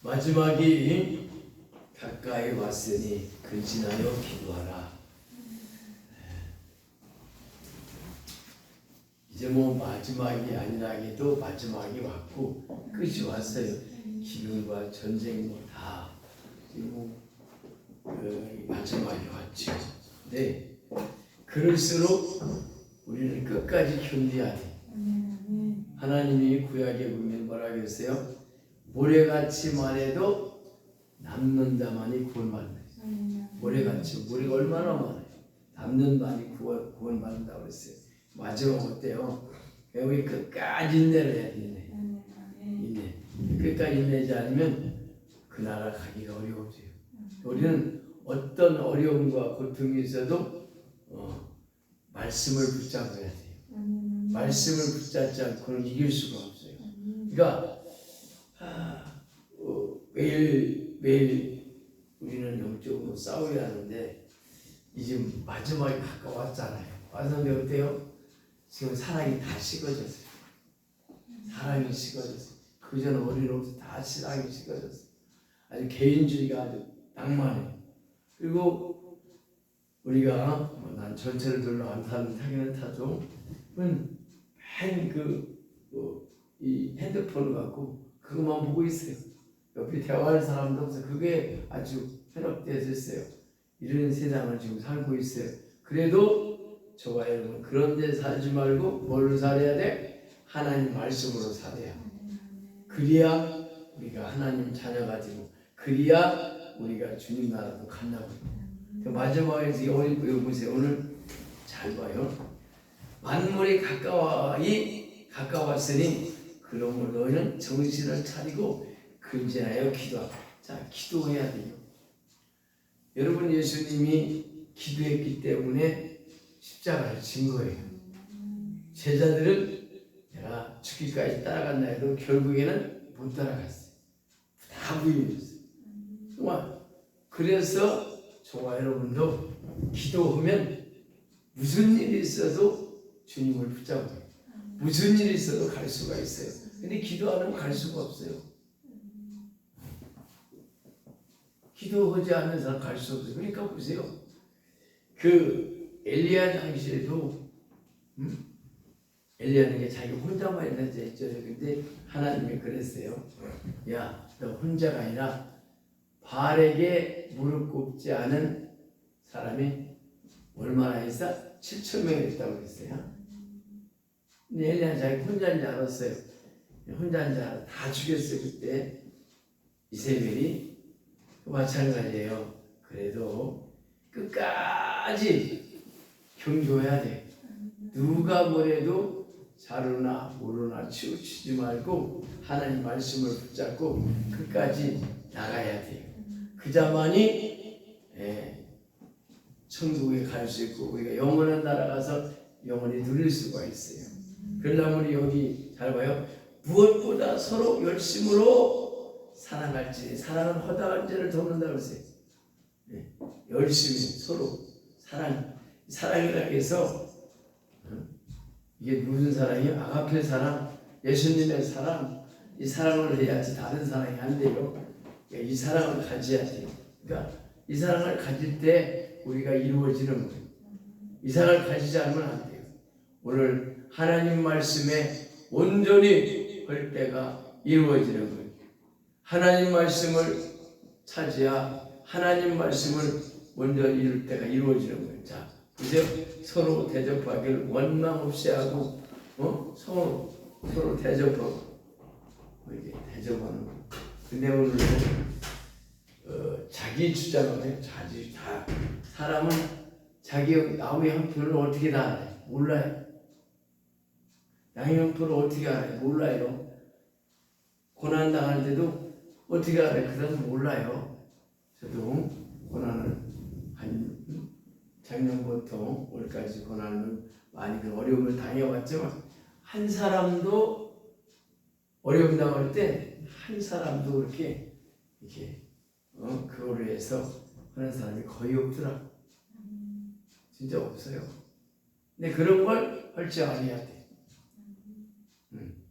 마지막이 가까이 왔으니 근신하여 기도하라. 이제 뭐 마지막이 아니라기도 마지막이 왔고 끝이 왔어요. 기근과 전쟁 뭐다 그리고 그 마지막이 왔죠. 네, 그럴수록 우리는 끝까지 돼. 하나님이 구약에 보면 뭐라 그랬어요? 모래같이 말해도 남는다만이 구원받는다. 모래같이 모래가 얼마나 많아요. 남는 많이 구원 구원받는다고 그랬어요. 마지막 어때요? 우리 끝까지 인내를 해야 되네. 인내. 끝까지 인내지 않으면 그 나라 가기가 어려워져요. 우리는 어떤 어려움과 고통이 있어도 어, 말씀을 붙잡아야 돼요. 말씀을 붙잡지 않고는 이길 수가 없어요. 그러니까 매일 매일 우리는 영적으로 싸워야 하는데 이제 마지막이 가까웠잖아요. 왔는데 어때요? 지금 사랑이 다 식어졌어요. 사랑이 식어졌어요. 그전 어린으로부터 다 사랑이 식어졌어요. 아주 개인주의가 아주 낭만해요. 그리고 우리가 뭐 난 전철을 별로 안 타는 타기는 타죠. 맨그 어, 이 핸드폰을 갖고 그것만 보고 있어요. 옆에 대화할 사람도 없어. 그게 아주 현혹되어 있어요. 이런 세상을 지금 살고 있어요. 그래도 저와 여러분 그런 데 살지 말고 뭘로 살아야 돼? 하나님 말씀으로 살아야. 그래야 우리가 하나님 자녀가 되고 그래야 우리가 주님 나라도 간다고. 그 마지막에 여기 여기 보세요. 오늘 잘 봐요. 만물이 가까워이 가까웠으니 그러므로 너희는 정신을 차리고 근진하여 기도하라. 자, 기도해야 돼요. 여러분 예수님이 기도했기 때문에 십자가를 진 거예요. 제자들은 내가 죽기까지 따라간다 해도 결국에는 못 따라갔어요. 다 부인했어요. 그래서 저와 여러분도 기도하면 무슨 일이 있어도 주님을 붙잡아요. 무슨 일이 있어도 갈 수가 있어요. 근데 기도 안 하면 갈 수가 없어요. 기도하지 않는 사람 갈 수 없어요. 그러니까 보세요. 그 엘리야 당시에도 음? 엘리야는 게 자기 혼자만 있는 자 있죠. 근데 하나님이 그랬어요. 야, 너 혼자가 아니라 바알에게 무릎 꿇지 않은 사람이 얼마나 있어? 7천 명이 있다고 그랬어요. 근데 엘리야는 자기 혼자인 줄 알았어요. 혼자인 줄 알아. 다 죽였어요 그때 이세벨이 마찬가지예요. 그래도 끝까지 경고해야 돼. 누가 뭐래도 자루나 모르나 치우치지 말고 하나님 말씀을 붙잡고 끝까지 나가야 돼요. 그자만이 예, 천국에 갈 수 있고 우리가 영원한 나라 가서 영원히 누릴 수가 있어요. 그러려면 여기 잘 봐요. 무엇보다 서로 열심으로 사랑할지 사랑은 허다한 죄를 돕는다고 했어요. 예, 열심히 서로 사랑 사랑이라고 해서 어? 이게 무슨 사랑이요? 아가페 사랑, 예수님의 사랑 이 사랑을 해야지 다른 사랑이 안 돼요. 그러니까 이 사랑을 가져야 돼요. 그러니까 이 사랑을 가질 때 우리가 이루어지는 거예요. 이 사랑을 가지지 않으면 안 돼요. 오늘 하나님 말씀에 온전히 할 때가 이루어지는 거예요. 하나님 말씀을 찾아야 하나님 말씀을 먼저 이룰 때가 이루어지는 거예요. 자, 이제 서로 대접하기를 원망 없이 하고, 어? 서로, 서로 대접하고, 뭐 이게 대접하는 거. 근데 오늘은, 어, 자기 주장을 해요. 자기, 다. 사람은 자기 나무의 형편을 어떻게 다 알아요? 몰라요. 양의 형편을 어떻게 알아요? 몰라요. 고난당할 때도 어떻게 알아요? 그 사람 몰라요. 저도 고난을 한 작년부터 올까지 고난을 많이 그 어려움을 당해왔지만 한 사람도 어려움 당할 때 한 사람도 그렇게 이렇게 어, 그거로 해서 하는 사람이 거의 없더라. 진짜 없어요. 근데 그런 걸할줄 알아야 돼. 음.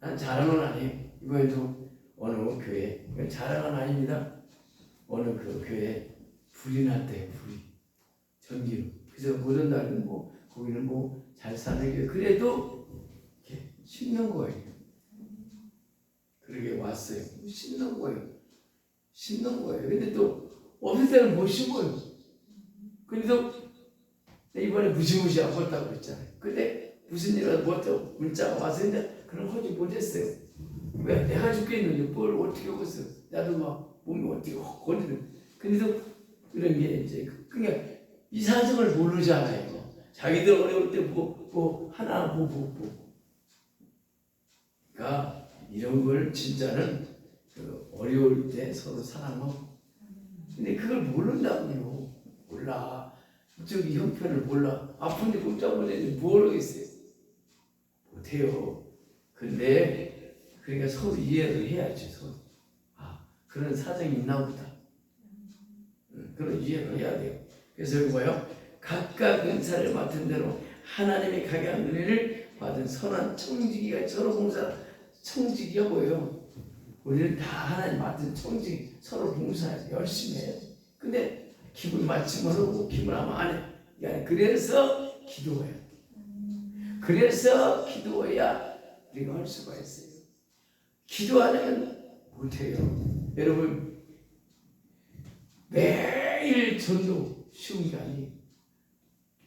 난건 아니에요. 이번에도 어느 교회 자랑은 아닙니다. 어느 그 교회 불이 났대요 불이 전기로 그래서 못 온다는 뭐 거기는 뭐 잘 사는 게 그래도 이렇게 심는 거예요. 그러게 왔어요. 심는 거예요. 심는 거예요. 근데 또 없을 때는 못 심어요. 근데도 이번에 무시무시 아팠다고 그랬잖아요. 근데 무슨 일이라도 못하고 문자가 근데 그런 거지 못했어요. 왜 내가 죽겠는데 뭘 어떻게 하겠어? 나도 막 몸이 어떻게 확 걸리는. 근데도 그런 게 이제 그- 그러니까 이 사정을 모르잖아요. 자기들 어려울 때 뭐 뭐 하나 뭐뭐 뭐, 뭐. 그러니까 이런 걸 진짜는 그 어려울 때 서로 사랑하고. 근데 그걸 모른다고요. 몰라. 저기 형편을 몰라. 아픈데 꼼짝 못했는데 뭘 하겠어요? 못해요. 근데 그러니까 서로 이해를 해야지 서로. 아 그런 사정이 있나 보다. 음, 그런 이해를 해야 돼요. 그래서 여기 뭐요? 각각 은사를 맡은 대로 하나님의 각양 은혜를 받은 선한 청지기가 서로 봉사 청지기가 뭐예요? 우리는 다 하나님 맡은 청지기 서로 봉사해서 열심히 해요. 근데 기분 맞추면 하고 기분 하면 안 해. 그래서 기도해야 돼. 그래서 기도해야 우리가 할 수가 있어요. 기도 안 하면 못해요. 여러분 매일 전도 쉬운 게 아니에요.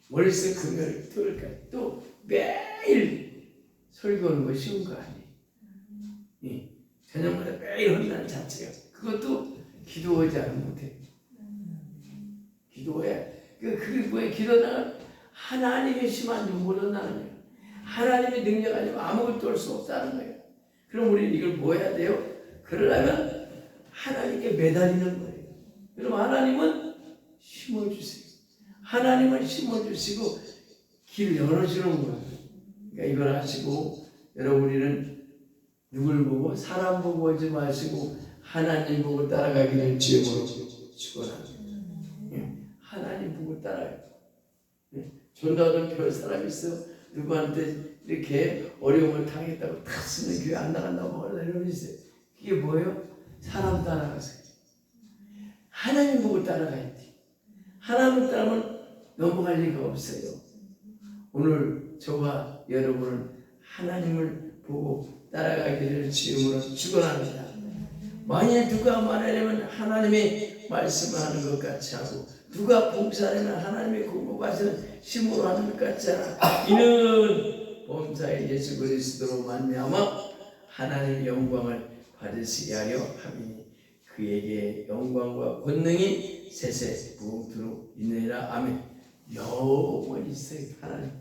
월세 금요일 토요일까지 또 매일 설교하는 거 쉬운 거 아니에요. 예. 저녁마다 매일 한다는 자체가 그것도 기도하지 않으면 못해요. 기도해. 그, 그게 뭐야? 기도는 하나님의 심한 줄 모른다는 거예요. 하나님의 능력 아니면 아무것도 할 수 없다는 거예요. 그럼 우리는 이걸 뭐 해야 돼요? 그러려면 하나님께 매달리는 거예요. 그럼 하나님은 심어주세요. 하나님은 심어주시고 길을 열어주는 거예요. 그러니까 이걸 하시고 여러분 우리는 누굴 보고 사람 보고 하지 마시고 하나님 보고 따라가기를 주님으로 축원합니다. 예, 하나님 보고 따라요. 예, 전도하던 별 사람이 있어 누구한테 이렇게 어려움을 당했다고 다 쓰는 교회 안 나간다고 말하는 이런 있어요. 그게 뭐예요? 사람 따라가세요. 하나님 보고 따라가야 돼. 하나님 따라면 넘어갈 리가 없어요. 오늘 저와 여러분은 하나님을 보고 따라가기를 주임으로 축원합니다. 만일 누가 말하려면 하나님의 말씀을 하는 것 같이 하고 누가 봉사하려면 하나님의 공급하시는 심으로 하는 것 같지 않아. 이는 범사의 예수 그리스도로 말미암아 하나님의 영광을 받으시게 하려 함이니 그에게 영광과 권능이 세세 무궁토록 있느니라 아멘. 영원히 있어요 하나님.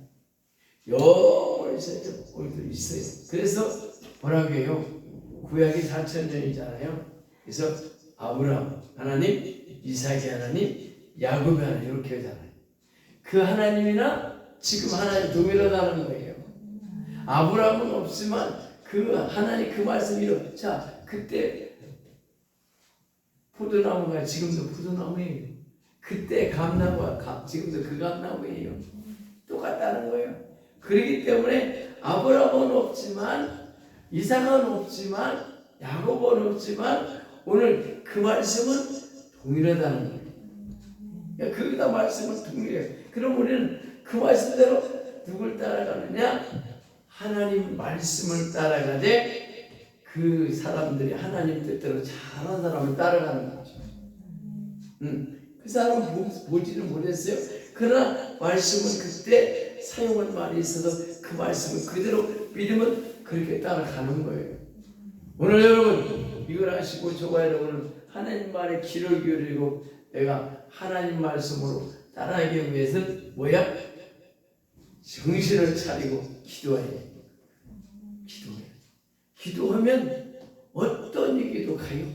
영원히 있어요. 오늘도 있어요. 그래서 뭐라고 해요? 구약이 4천 년이잖아요. 그래서 아브라함 하나님, 이삭이 하나님, 야곱이 하나님 이렇게 하잖아요. 그 하나님이나 지금 하나님 동일하다는 거예요. 아브라함은 없지만 그 하나님 그 말씀 이로 자 그때 포도나무가 지금도 포도나무예요. 그때 감나무가 감, 지금도 그 감나무예요. 똑같다는 거예요. 그렇기 때문에 아브라함은 없지만 이삭은 없지만 야곱은 없지만 오늘 그 말씀은 동일하다는 거예요. 그러니까 거기다 말씀은 동일해요. 그럼 우리는 그 말씀대로 누굴 따라가느냐? 하나님 말씀을 따라가되 그 사람들이 하나님 뜻대로 잘하는 사람을 따라가는 거죠. 음, 그 사람은 보- 보지는 못했어요. 그러나 말씀은 그때 사용한 말이 있어서 그 말씀을 그대로 믿으면 그렇게 따라가는 거예요. 오늘 여러분 이걸 하시고 저와 여러분은 하나님 말에 귀를 기울이고 내가 하나님 말씀으로 따라가기 위해서는 뭐야? 정신을 차리고 기도해야 돼. 기도해. 기도하면 어떤 얘기도 가요.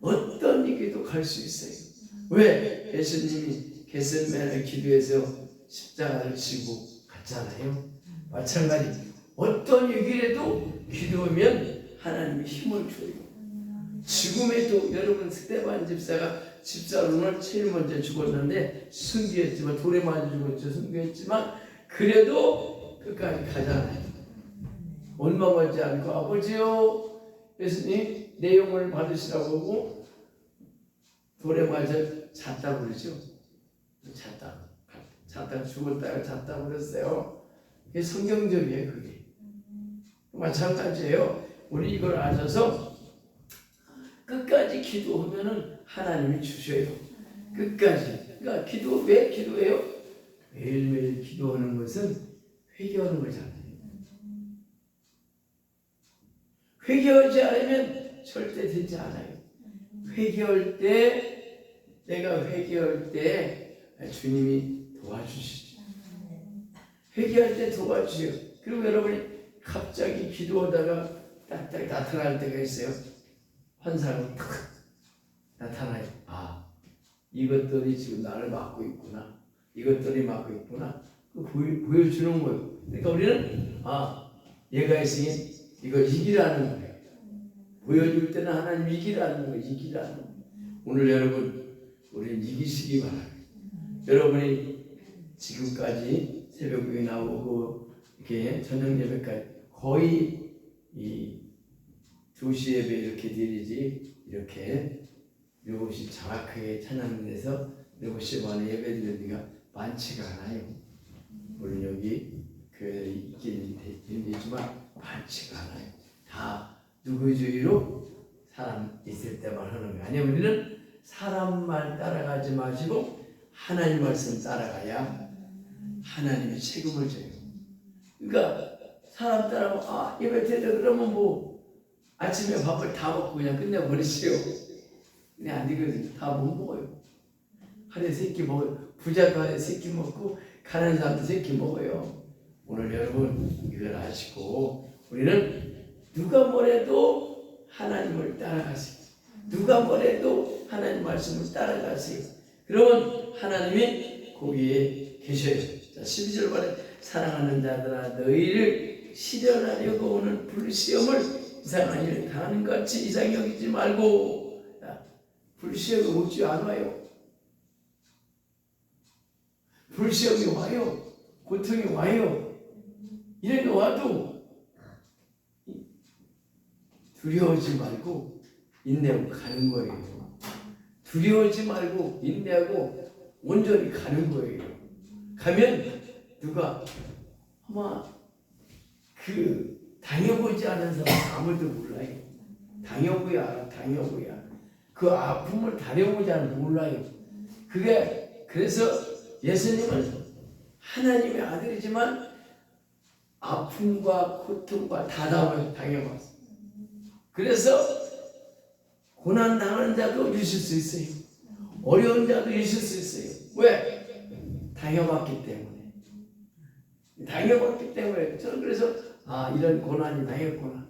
어떤 얘기도 갈 수 있어요. 왜? 예수님이 게셋마네 기도해서 십자가를 지고 갔잖아요. 마찬가지. 어떤 얘기라도 기도하면 하나님이 힘을 줘요. 지금에도 여러분 스테반 집사가 집사로는 제일 먼저 죽었는데 순교했지만 돌에 맞아 죽었죠. 순교했지만 그래도 끝까지 가잖아요. 멀지 않고 아버지요 예수님 내용을 받으시라고 하고 돌에 맞아 잤다 그러죠. 잤다. 잤다 죽었다가 잤다 그랬어요. 그게 성경적이에요, 그게. 마찬가지예요. 우리 이걸 아셔서 끝까지 기도하면은 하나님이 주셔요. 끝까지. 그러니까 기도 왜 기도해요? 매일매일 기도하는 것은 회개하는 거잖아요. 회개하지 않으면 절대 되지 않아요. 회개할 때 내가 회개할 때 주님이 도와주시죠. 회개할 때 도와주세요. 그리고 여러분이 갑자기 기도하다가 딱딱 나타날 때가 있어요. 환상이 탁 나타나요. 아, 이것들이 지금 나를 막고 있구나. 이것들이 막고 있구나. 그 보여, 보여주는 거예요. 그러니까 우리는 아, 얘가 있으니 이걸 이기라는 거예요. 보여줄 때는 하나님 이기라는 거예요. 이기라는 거예요. 오늘 여러분, 우리는 이기시기 바랍니다. 여러분이 지금까지 새벽에 나오고 이렇게 저녁 예배까지 거의 이 2시 예배 이렇게 드리지 이렇게 이것이 정확하게 찬양돼서 이것이 만에 예배 드리기가 많지가 않아요. 물론 여기 교회에 있긴 있지만 많지가 않아요. 다 누구의 주의로 사람 있을 때만 하는 거 아니에요. 우리는 사람 말 따라가지 마시고 하나님 말씀 따라가야 하나님이 책임을 져요. 그러니까 사람 따라 아 예배 드려 그러면 뭐 아침에 밥을 다 먹고 그냥 끝내버리세요. 근데 안 되거든요. 다 못 먹어요. 하루에 세끼 먹어요. 하루에 세끼 먹고 가난한 사람도 세끼 먹어요. 오늘 여러분 이걸 아시고 우리는 누가 뭐래도 하나님을 따라가세요. 누가 뭐래도 하나님 말씀을 따라가세요. 그러면 하나님이 거기에 계셔요. 자, 12절 말에 사랑하는 자들아 너희를 실현하려고 오는 불시험을 이상한 일을 당하는 것 같이 이상히 여기지 말고 자, 불시험이 오지 않아요. 불시험이 와요. 고통이 와요. 이런 게 와도 두려워하지 말고 인내하고 가는 거예요. 두려워하지 말고 인내하고 온전히 가는 거예요. 가면 누가 아마 그 당해보지 않은 사람 아무도 몰라요. 당해보야 알아, 당해보야. 그 아픔을 당해보지 않으면 몰라요. 그게 그래서 예수님은 하나님의 아들이지만 아픔과 고통과 다담을 당해봤어요. 그래서 고난 당하는 자도 있을 수 있어요. 어려운 자도 있을 수 있어요. 왜? 당해봤기 때문에. 당해봤기 때문에 저는 그래서 아 이런 고난이 당했구나.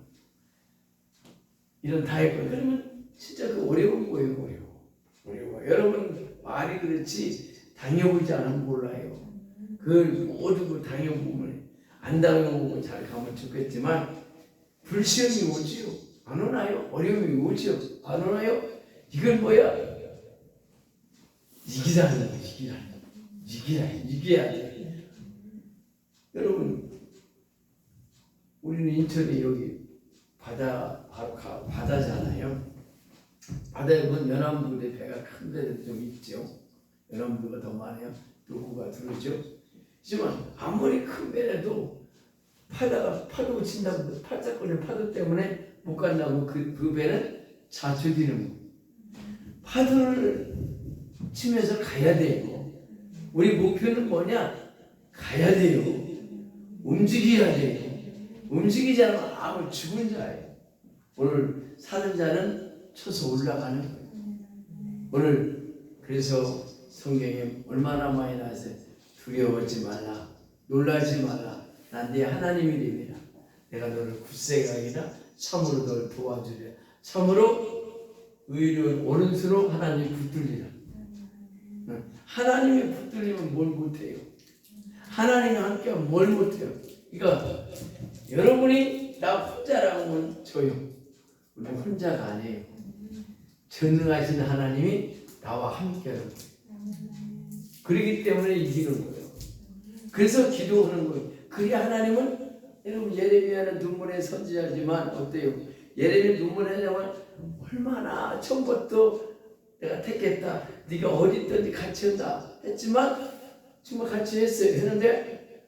이런 당했구나. 그러면 진짜 그 어려운 거예요, 어려워. 어려워. 여러분 말이 그렇지 당해보지 않으면 몰라요. 그걸 모두 그 당해보면 안 당해보고 잘 가면 좋겠지만 불시험이 오지요. 안 오나요? 어려움이 오지요. 안 오나요? 이건 뭐야? 이기라는 거. 이기라, 이겨야 돼. 여러분, 우리는 인천이 여기 바다, 바로 가, 바다잖아요. 바다에 보면 연안부대 배가 큰 데도 좀 있죠. 연안부가 더 많아요. 도구가 들어오죠. 하지만 아무리 큰 배라도 파다가 파도 친다고 팔짝거리는 파도 때문에 못 간다고 그, 그 배는 자초되는 거예요. 파도를 치면서 가야 돼요. 우리 목표는 뭐냐? 가야 돼요. 움직여야 돼요. 움직이지 않으면 아무 죽은 자예요. 오늘 사는 자는 쳐서 올라가는 거예요. 오늘 그래서 성경에 얼마나 많이 나왔어요. 두려워하지 말라. 놀라지 말라. 난 네 하나님이 되리라. 내가 너를 굳세게 하리라. 참으로 너를 도와주리라. 참으로 의로운 오른손으로 하나님 붙들리라. 응. 하나님이 붙들리면 뭘 못해요. 하나님이 함께하면 뭘 못해요. 그러니까 여러분이 나 혼자라고 하면 조용. 우리 혼자가 아니에요. 전능하신 하나님이 나와 함께하는 거예요. 그렇기 때문에 이기는 거예요. 그래서 기도하는 거예요. 그게 하나님은 여러분 예레미야는 눈물의 선지자지만 어때요? 예레미 눈물에 하냐면 얼마나 처음부터 내가 택했다. 네가 어디 있든지 같이 한다 했지만 정말 같이 했어요. 했는데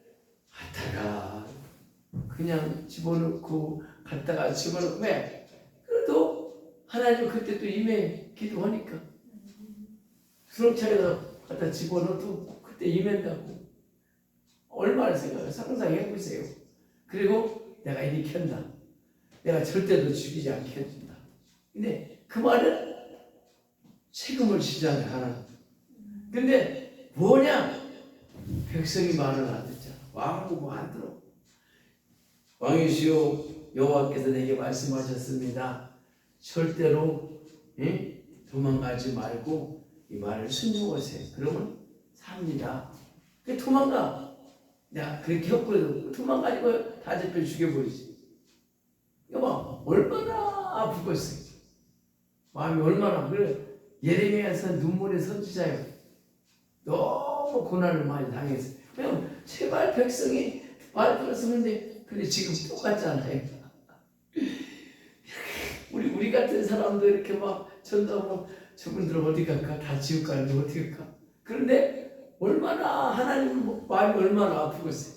갔다가 그냥 집어넣고 갔다가 집어넣고 왜? 그래도 하나님 그때 또 임해 기도하니까 수렁차에다 갖다 집어넣어도 그때 임한다고 얼마나 생각해 상상해 보세요. 그리고 내가 한다. 내가 절대로 죽이지 않게 해준다. 근데 그 말은 책임을 지잖아요, 하나님. 근데 뭐냐? 백성이 말을 안 듣잖아. 왕은 뭐안 들어. 왕이시오 여호와께서 내게 말씀하셨습니다. 절대로 예? 도망가지 말고 이 말을 순종하세요. 그러면 삽니다. 그 도망가. 내가 그렇게 했거든. 도망가지고 다 잡혀 죽여버리지. 여봐 얼마나 아프겠어요. 마음이 얼마나 그래 예레미야서 눈물의 선지자예요. 너무 고난을 많이 당했어요. 왜냐면 제발 백성이 말 들었으면 돼. 근데 지금 똑같잖아요. 우리 우리 같은 사람도 이렇게 막 전도하고 저분들 어디 갈까? 다 지옥 가는데 어떻게 갈까? 그런데 얼마나 하나님 마음이 얼마나 아프겠어요.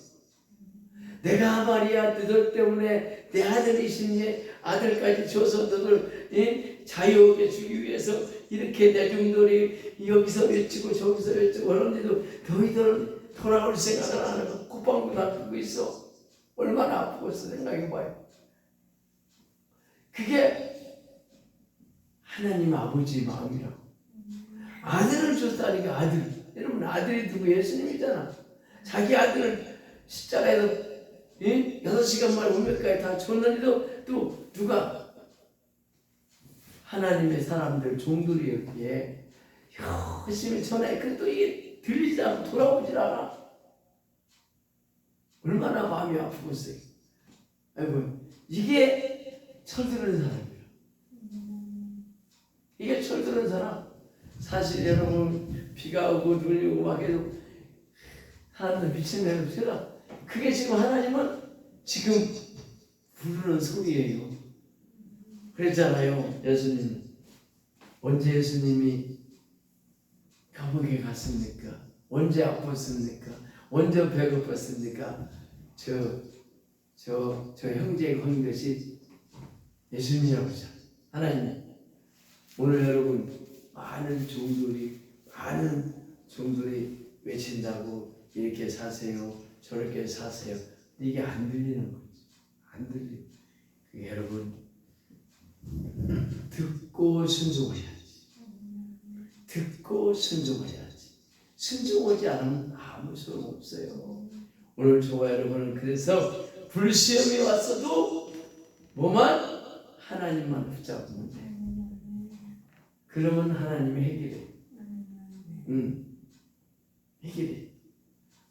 내가 말이야 너들 때문에 내 아들이신 예 아들까지 줘서 너들 예? 자유하게 주기 위해서 이렇게 대중들이 여기서 외치고 저기서 외치고 그런데도 너희들은 돌아올 생각을 안 하고 국방부 놔두고 있어 얼마나 아프겠어 생각해봐요 그게 하나님 아버지 마음이라고. 아들을 줬다니까 아들. 여러분 아들이 누구? 예수님이잖아. 자기 아들을 십자가에서 예? 여섯 시간 만에 우몇까지 다 줬는데도 또 누가 하나님의 사람들 종들이 여기에 열심히 전해. 그래도 이게 들리지 않고 돌아오질 않아. 얼마나 마음이 아프겠어요. 아이고 이게 철드는 사람 철드는 사람 사실 여러분 비가 오고 눈이 오고 막 해도 사람들 미친애로 제가 그게 지금 하나님은 지금 부르는 소리예요. 그랬잖아요, 예수님. 언제 예수님이 감옥에 갔습니까? 언제 아팠습니까? 언제 배고팠습니까? 저, 저, 저 형제가 한 것이 예수님이라고 하잖아요. 하나님. 오늘 여러분, 많은 종들이, 많은 종들이 외친다고 이렇게 사세요. 저렇게 사세요. 이게 안 들리는 거지. 안 들리. 그 여러분 듣고 순종해야지. 듣고 순종해야지. 순종하지 않으면 아무 소용 없어요. 오늘 저와 여러분은 그래서 불시험이 왔어도 뭐만 하나님만 붙잡으면 돼. 그러면 하나님이 해결해. 응. 해결해.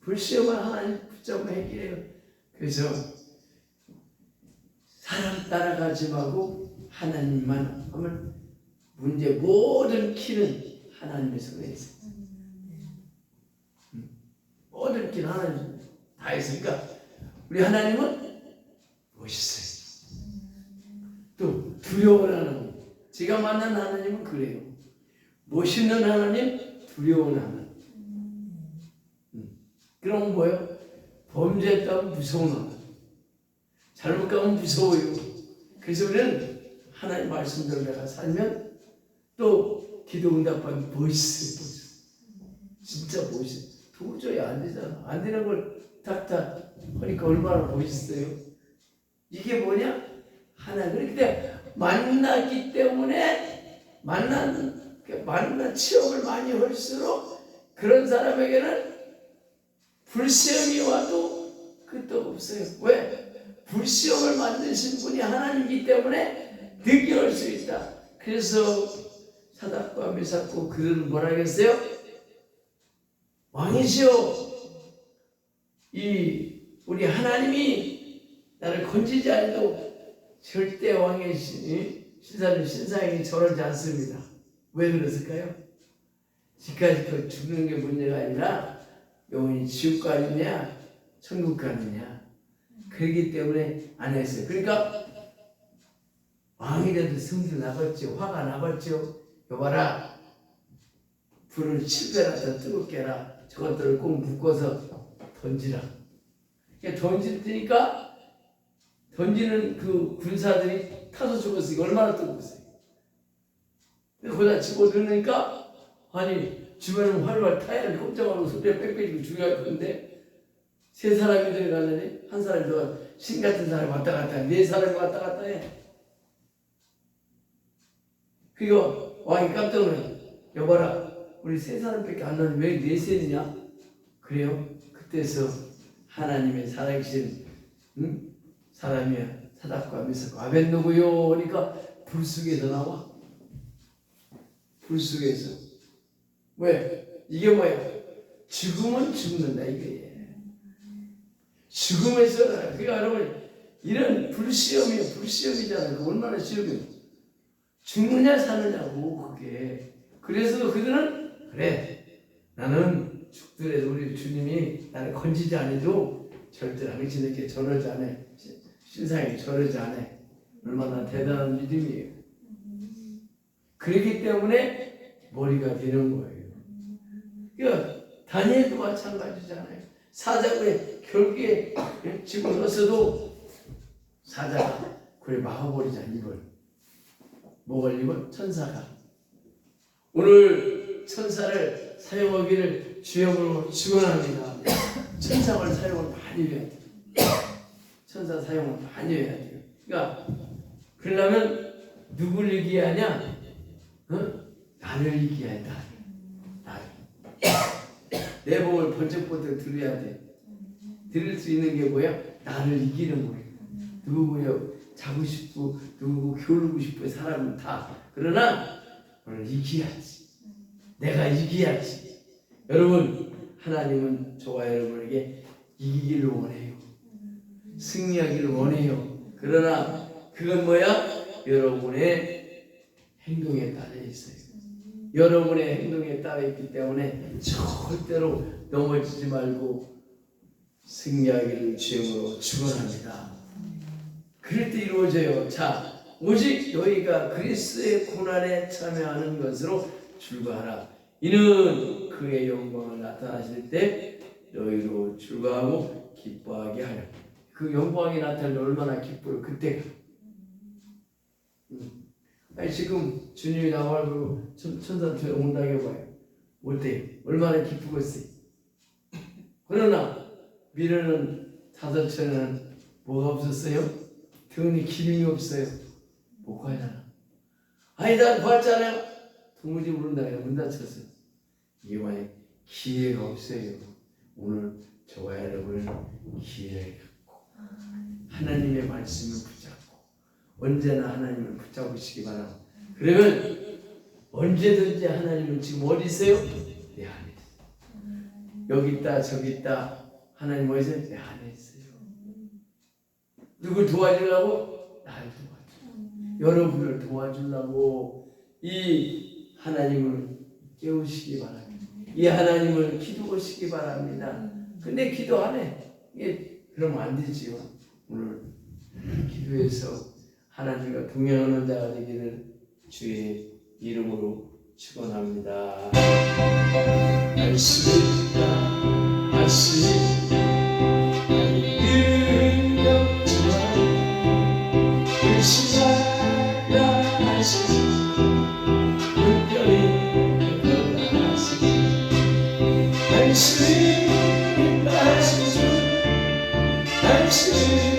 불시험을 하나님 붙잡으면 해결해요. 그래서 사람 따라가지 말고 하나님만 하면 문제 모든 키는 하나님의 손에 있어. 음. 모든 키는 하나님 다 있으니까 우리 하나님은 멋있어요. 또 두려운 하나님. 제가 만난 하나님은 그래요. 멋있는 하나님, 두려운 하나님. 그럼 뭐예요? 범죄했다면 무서운 하나님. 잘못 가면 무서워요. 그래서 우리는 하나님 말씀대로 내가 살면 또 기도 응답하면 멋있어요. 멋있어. 진짜 멋있어. 도저히 안 되잖아. 안 되는 걸 딱딱 하니까 얼마나 멋있어요. 이게 뭐냐? 하나. 그런데 만나기 때문에 만난 만나 체험을 많이 할수록 그런 사람에게는 불시험이 와도 끝도 없어요. 왜? 불시험을 만드신 분이 하나님이기 때문에 느껴올 수 있다. 그래서 사닥과 메삭고 그들은 뭐라 했어요? 왕이시오. 이 우리 하나님이 나를 건지지 않아도 절대 왕의 신, 신사는 신상이 저러지 않습니다. 왜 그랬을까요? 지금까지 그 죽는 게 문제가 아니라 영혼이 지옥 가느냐 천국 가느냐 그렇기 때문에 안 했어요. 그러니까 왕이라도 성질 나겠죠. 화가 나겠죠. 여봐라. 불을 7배나 더 뜨겁게 해라. 저것들을 꼭 묶어서 던지라. 던질 테니까 던지는 그 군사들이 타서 죽었으니까 얼마나 뜨거웠어요. 거기다 집어넣으니까 아니 주변은 활활 타야를 꼼짝하고 소리에 빽빽이고 죽여야 건데 세 사람이 들어가는데 한 사람이 들어가 신 같은 사람이 왔다 갔다 해. 네 사람이 왔다 갔다 해. 그거 왕이 깜짝 놀래. 여봐라 우리 세 사람밖에 안 나는데 왜 넷이냐? 그래요? 그때서 하나님의 살아계신 응? 사람이야 사닥과 미사과 아벤노고요? 그러니까 불 속에서 나와. 불 속에서. 왜? 이게 뭐야? 죽으면 죽는다 이거예요 죽음에서 그러니까 여러분 이런 불시험이에요. 불시험이잖아요. 그 얼마나 시험이에요? 죽느냐 사느냐고 그게. 그래서 그들은 그래. 나는 죽더라도 우리 주님이 나를 건지지 않아도 절대 당신에게 저러지 않아 신상에 저러지 않아 얼마나 대단한 믿음이에요. 그렇기 때문에 머리가 되는 거예요. 그러니까 다니엘도 마찬가지잖아요. 사자의 결국에 집어넣었어도 사자가 그걸 막아버리자 입을 뭐가 입을 천사가. 오늘 천사를 사용하기를 주역으로 축원합니다. 천사를 사용을 많이 해야 돼요. 천사 사용을 많이 해야 돼요. 그러니까 그러려면 누굴 이기게 하냐? 어? 나를 나를. 나를. 내 몸을 번쩍번쩍 들어야 돼. 들을 수 있는 게 뭐야? 나를 이기는 거예요. 누구요? 자고 싶고 누구 겨루고 싶어 사람은 다. 그러나 오늘 이기야지. 내가 이기야지. 여러분 하나님은 저와 여러분에게 이기기를 원해요. 승리하기를 원해요. 그러나 그건 뭐야? 여러분의 행동에 따라 있어요. 여러분의 행동에 따라 있기 때문에 절대로 넘어지지 말고 승리하기를 주임으로 축원합니다. 그럴 때 이루어져요. 자, 오직 너희가 그리스도의 고난에 참여하는 것으로 출가하라. 이는 그의 영광을 나타나실 때 너희로 출가하고 기뻐하게 하려. 그 영광이 나타날 때 얼마나 기뻐요. 그때가. 음. 아니 지금 주님이 나와고 천사한테 온다고 해봐요. 어때? 얼마나 기쁘겠어요. 그러나 미래는 다섯째는 뭐가 없었어요? 등이 기름이 없어요. 못 가잖아. 아니 난 봤잖아요. 도무지 모른다. 문 닫혔어. 이게 만약 기회가 없어요. 오늘 저와 여러분은 갖고 하나님의 말씀을 붙잡고 언제나 하나님을 붙잡으시기 바랍니다. 그러면 언제든지 하나님은 지금 어디 있어요? 내 안에 있어요. 여기 있다 저기 있다 하나님 어디 있어요? 내 안에 있어요. 누굴 도와주려고? 나를 도와줘. 여러분을 도와주려고 이 하나님을 깨우시기 바랍니다. 이 하나님을 기도하시기 바랍니다. 근데 기도 안 해. 이게 그러면 안 되지요. 오늘 기도해서 하나님과 동행하는 자가 되기를 주의 이름으로 축원합니다. 할수있다. 할수있다. 능력 좋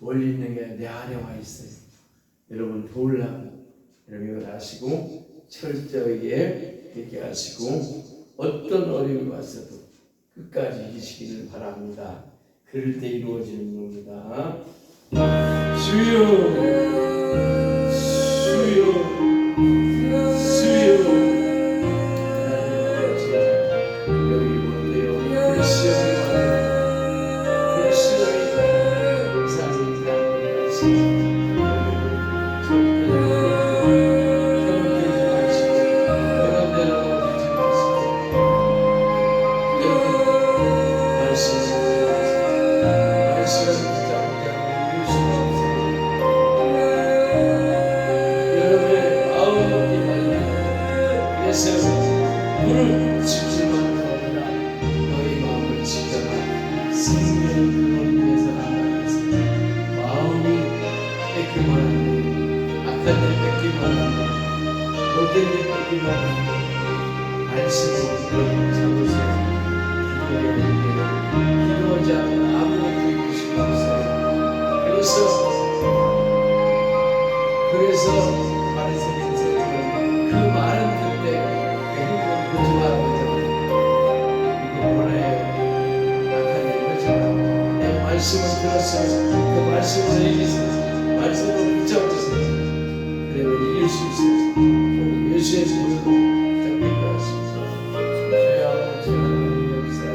멀리 있는 게 내 안에 와 있어요. 여러분 보려고 여러분 이걸 아시고 철저하게 얘기하시고 어떤 어려움이 왔어도 끝까지 이기시기를 바랍니다. 그럴 때 이루어지는 겁니다. 주여.